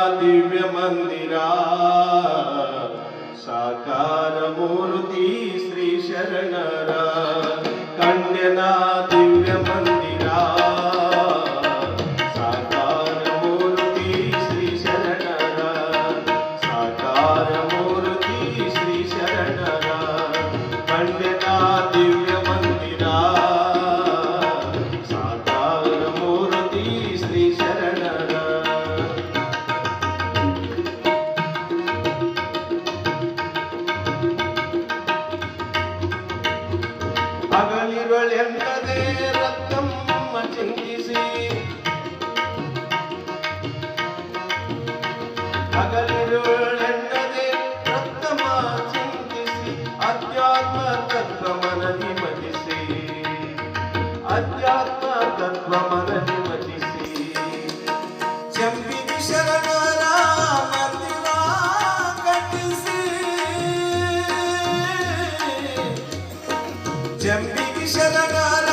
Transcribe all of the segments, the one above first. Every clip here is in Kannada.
दिव्यमन्दिरा। साकारमूर्ति श्रीशरणरा। कन्यनादि ఆధ్యాత్మ తత్వమనని మతిసి చెంపిది శరణాల మందిరా కటిసి చెంపిది శరణాల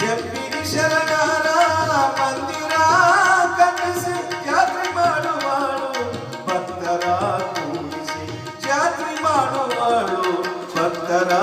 చెంపిది శరణాల మందిరా కటిసి యాత్రి ಮಾಡುವಾಳು భక్తరా కూడిసి యాత్రి ಮಾಡುವಾಳು భక్తరా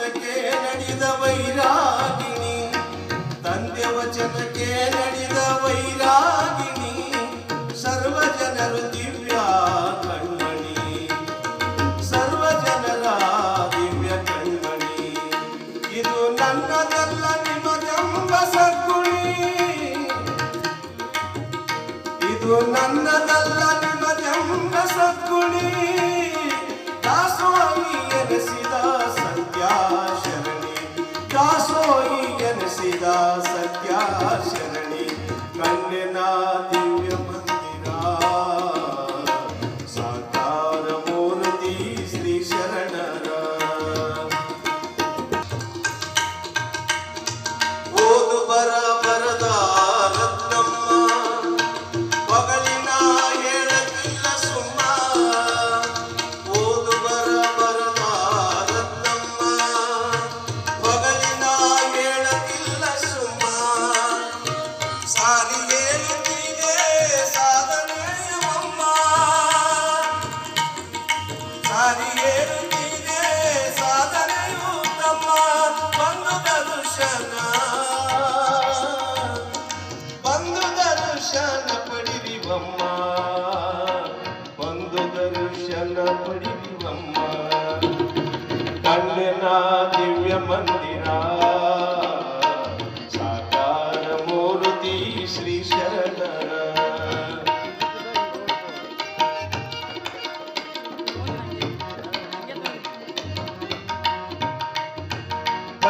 ತಕೇ ನಡಿದ ವೈರಾ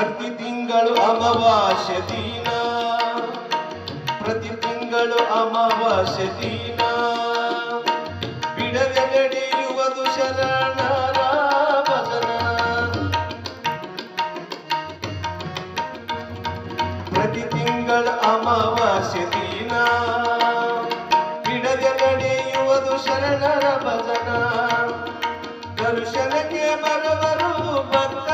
ಪ್ರತಿ ತಿಂಗಳು ಅಮಾವಾಸ್ಯ ದಿನ. ಪ್ರತಿ ತಿಂಗಳು ಅಮಾವಾಸ್ಯ ದಿನ. ಬಿಡದೆ ನಡೆಯುವುದು ಶರಣ ಭಜನ ಪ್ರತಿ ತಿಂಗಳ ಅಮಾವಾಸ್ಯ ದಿನ. ಬಿಡದೆ ನಡೆಯುವುದು ಶರಣರ ಭಜನ ಕಲುಷನಕ್ಕೆ ಬರವರು ಭಕ್ತ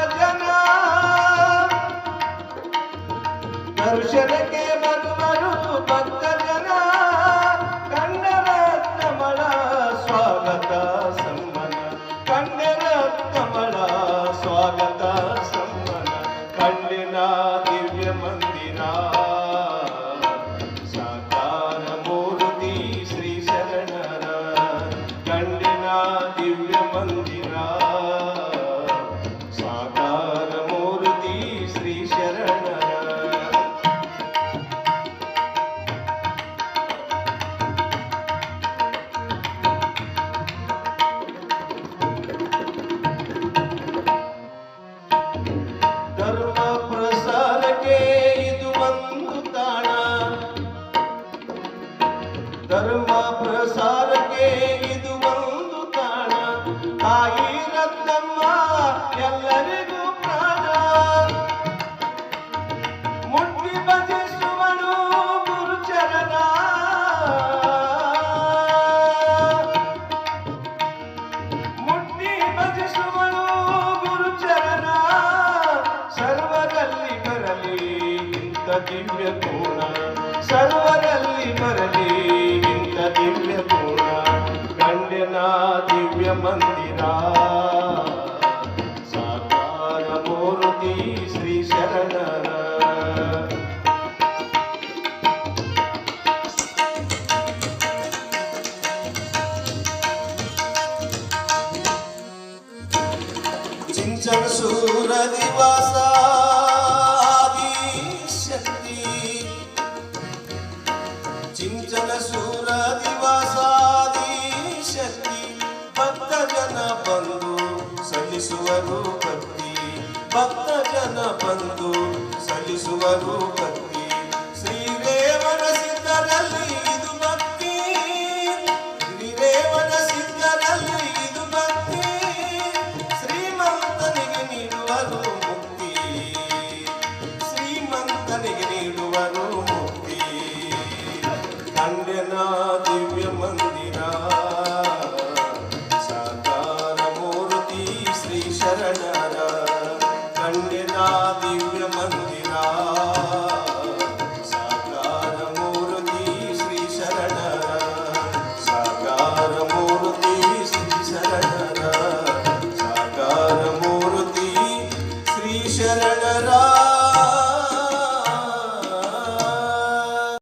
ದರ್ಶನಕ್ಕೆ ಬಂದರು ಭಕ್ತ ಜನ ಕನ್ನಡ ಸ್ವಾಗತ. ಧರ್ಮ ಪ್ರಸಾರಕ್ಕೆ ಇದು ಒಂದು ತಾಣ. ತಾಯಿ ರತ್ನಮ್ಮ ಎಲ್ಲರಿಗೂ ಪ್ರಾಣ. ಮುಟ್ಟಿ ಭಜಿಸುವನು ಗುರುಚರಣ. ಮುಟ್ಟಿ ಭಜಿಸುವನು ಗುರುಚರಣ. ಸರ್ವದಲ್ಲಿ ಬರಲಿ ಇಂಥ ದಿವ್ಯ ಕೋಣ. ಚಿಂಚನ ಸೂರ ದಿವಸಾದಿ ಶಕ್ತಿ ಚಿಂಚನ ಸೂರ ದಿವಸಾದಿ ಶಕ್ತಿ ಭಕ್ತ ಜನ ಬಂದು ಸಲ್ಲಿಸುವರು ಭಕ್ತಿ ಭಕ್ತ ಜನ ಬಂದು ಸಲ್ಲಿಸುವರು ಭಕ್ತಿ ಶ್ರೀರೇವನ ಸಿದ್ಧರಲ್ಲಿ 주시옵나이다.